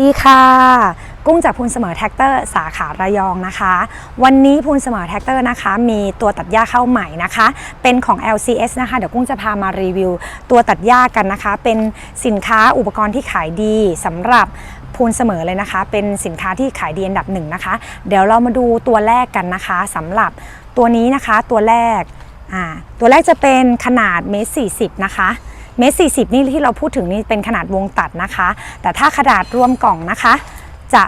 ดีค่ะ กุ้งจากพูนเสมอแท็กเตอร์สาขาระยองนะคะ วันนี้พูนเสมอแท็กเตอร์นะคะ มีตัวตัดหญ้าเข้าใหม่นะคะ เป็นของ LCS นะคะ เดี๋ยวกุ้งจะพามารีวิว ตัวตัดหญ้ากันนะคะ เป็นสินค้าอุปกรณ์ที่ขายดีสำหรับพูนเสมอเลยนะคะ เป็นสินค้าที่ขายดีอันดับหนึ่งนะคะ เดี๋ยวเรามาดูตัวแรกกันนะคะสำหรับตัวนี้นะคะตัวแรกตัวแรกจะเป็นขนาดเมตรสี่สิบนะคะ เมตรสี่สิบนี่ที่เราพูดถึงนี่เป็นขนาดวงตัดนะคะ แต่ถ้าขนาดรวมกล่องนะคะ จะ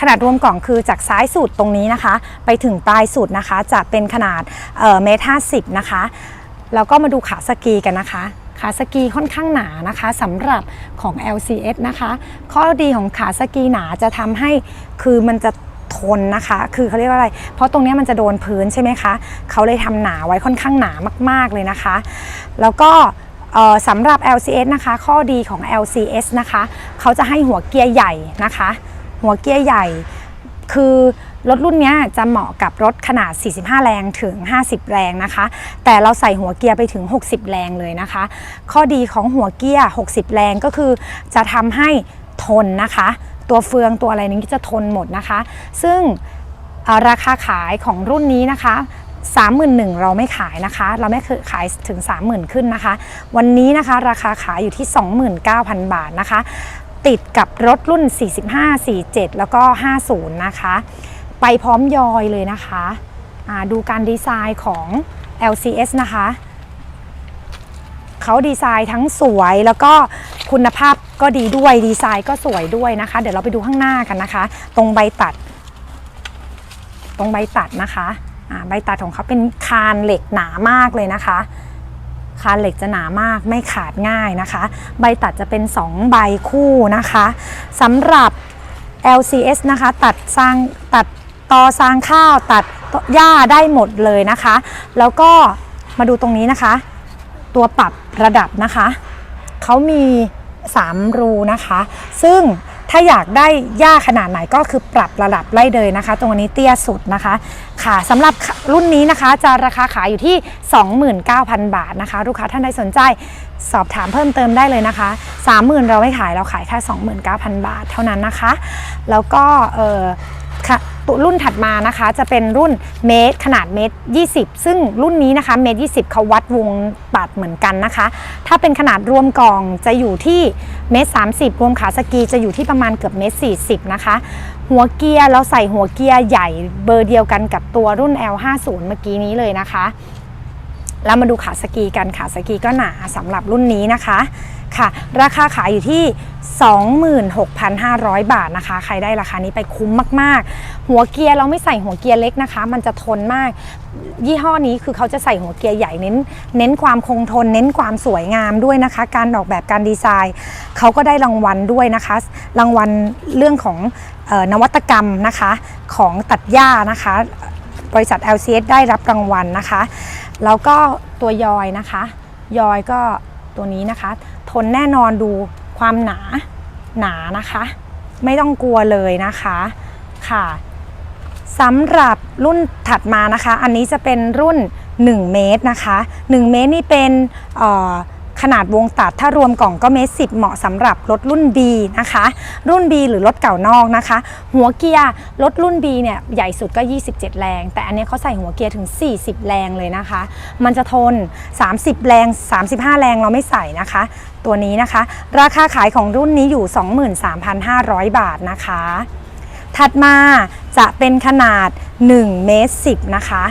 ขนาดรวมกล่องคือจากซ้ายสุดตรงนี้นะคะ ไปถึงปลายสุดนะคะ จะเป็นขนาดเมตรห้าสิบนะคะแล้วก็มาดูขาสกีกันนะคะขาสกีค่อนข้างหนานะคะสำหรับของ LCS นะคะ ข้อดีของขาสกีหนาจะทำให้คือมันจะทนนะคะ คือเขาเรียกว่าอะไร เพราะตรงนี้มันจะโดนพื้นใช่ไหมคะ เขาเลยทำหนาไว้ค่อนข้างหนามาก ๆเลยนะคะ แล้วก็ สำหรับ LCS นะคะ ข้อดีของ LCS นะคะ เขาจะให้หัวเกียร์ใหญ่นะคะ หัวเกียร์ใหญ่ คือรถรุ่นนี้จะเหมาะกับรถขนาด 45 แรงถึง 50 แรงนะคะ แต่เราใส่หัวเกียร์ไปถึง 60 แรงเลยนะคะ ข้อดีของหัวเกียร์ 60 แรงก็คือจะทำให้ทนนะคะ ตัวเฟืองตัวอะไรนี้จะทนหมดนะคะ ซึ่งราคาขายของรุ่นนี้นะคะ 31,000 เราไม่ขายนะคะ เราไม่เคยขายถึง 30,000 ขึ้นนะคะ วันนี้นะคะราคาขายอยู่ที่ 29,000 บาทนะคะ ติดกับรถรุ่น 45 47 แล้วก็ 50 นะคะ ไปพร้อมยอยเลยนะคะดูการดีไซน์ของ LCS นะคะเขาดีไซน์ทั้งสวยแล้วก็คุณภาพก็ดีด้วยดีไซน์ก็สวยด้วยนะคะ เดี๋ยวเราไปดูข้างหน้ากันนะคะ ตรงใบตัด ตรงใบตัดนะคะ ใบตัดของเขาเป็นคานเหล็กหนามากเลยนะคะ คานเหล็กจะหนามากไม่ขาดง่ายนะคะ ใบตัดจะเป็น 2 ใบคู่นะคะสำหรับ LCS นะคะ ตัดสร้างตัดตอสร้างข้าวตัดหญ้าได้หมดเลยนะคะ แล้วก็มาดูตรงนี้นะคะ ตัวปรับระดับนะคะเขามี 3 รูนะคะ ซึ่ง ถ้าอยากได้หญ้าขนาดไหนก็คือปรับระดับไล่เลยนะคะ ตรงนี้เตี้ยสุดนะคะ ค่ะสำหรับรุ่นนี้นะคะ จะราคาขายอยู่ที่ 29,000 บาทนะคะ ลูกค้าท่านใดสนใจสอบถามเพิ่มเติมได้เลยนะคะ 30,000 เราไม่ขายเราขายแค่ 29,000 บาทเท่านั้นนะคะ แล้วก็เออค่ะ รุ่นถัดมานะคะจะเป็นรุ่นเมตรขนาดเมตร 20 ซึ่งรุ่นนี้นะคะเมตร 20 เขาวัดวงปัดเหมือนกันนะคะ ถ้าเป็นขนาดรวมกล่องจะอยู่ที่เมตร 30 รวมขาสกีจะอยู่ที่ประมาณเกือบเมตร 40 นะคะ หัวเกียร์เราใส่หัวเกียร์ใหญ่เบอร์เดียวกันกับตัวรุ่น L50 เมื่อกี้นี้เลยนะคะ แล้วมาดูขาสกีกันขาสกีก็หนาสำหรับรุ่นนี้นะคะค่ะ ราคาขายอยู่ที่ 26,500 บาทนะคะ ใครได้ราคานี้ไปคุ้มมาก ๆ หัวเกียร์เราไม่ใส่หัวเกียร์เล็กนะคะ มันจะทนมาก ยี่ห้อนี้คือเขาจะใส่หัวเกียร์ใหญ่เน้น เน้นความคงทน เน้นความสวยงามด้วยนะคะ การออกแบบการดีไซน์ เขาก็ได้รางวัลด้วยนะคะ รางวัลเรื่องของออนวัตกรรมนะคะของตัดหญ้านะคะ บริษัท LCS ได้รับรางวัลนะคะ แล้วก็ตัวยอยนะคะ ยอยก็ตัวนี้นะคะ ทนแน่นอนดูความหนาหนานะคะ ไม่ต้องกลัวเลยนะคะค่ะสำหรับรุ่นถัดมานะคะ อันนี้จะเป็นรุ่น 1 เมตรนะคะ 1 เมตรนี่เป็นเอ่อ ขนาดวงตัดถ้ารวมกล่องก็เมตรสิเหมาะสำหรับรถรุ่น B นะคะ รุ่น B หรือรถเก่านอกนะคะ หัวเกียร์รถรุ่น B เนี่ยใหญ่สุดก็ 27 แรง แต่อันนี้เขาใส่หัวเกียร์ถึง 40 แรงเลยนะคะ มันจะทน 30 แรง 35 แรงเราไม่ใส่นะคะ ตัวนี้นะคะ ราคาขายของรุ่นนี้อยู่ 23,500 บาทนะคะ ถัดมาจะเป็นขนาด1เมตร10นะคะ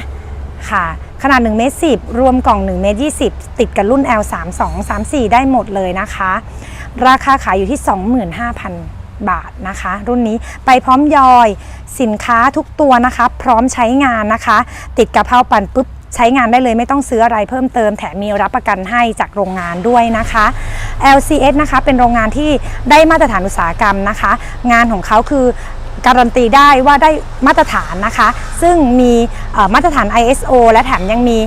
ค่ะ ขนาด1เมตร10 รวมกล่อง1เมตร20 ติดกับรุ่น L 3 2 3 4ได้หมดเลยนะคะ ราคาขายอยู่ที่ 25,000 บาทนะคะ รุ่นนี้ไปพร้อมยอยสินค้าทุกตัวนะคะ พร้อมใช้งานนะคะ ติดกระเพราปั่นปุ๊บใช้งานได้เลยไม่ต้องซื้ออะไรเพิ่มเติมแถมมีรับประกันให้จากโรงงานด้วยนะคะ LCS นะคะเป็นโรงงานที่ได้มาตรฐานอุตสาหกรรมนะคะ งานของเขาคือ การันตีได้ว่าได้มาตรฐานนะคะ ซึ่งมีมาตรฐาน ISO และแถมยังมี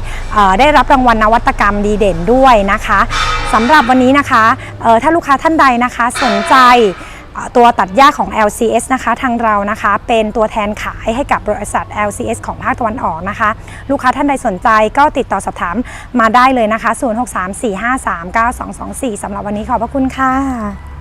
ได้รับรางวัลนวัตกรรมดีเด่นด้วยนะคะสำหรับวันนี้นะคะถ้าลูกค้าท่านใดนะคะสนใจตัวตัดหญ้าของ LCS นะคะ ทางเรานะคะ เป็นตัวแทนขายให้กับบริษัท LCS ของภาคตะวันออกนะคะ ลูกค้าท่านใดสนใจก็ติดต่อสอบถามมาได้เลยนะคะ 0634539224สำหรับวันนี้ขอบพระคุณค่ะ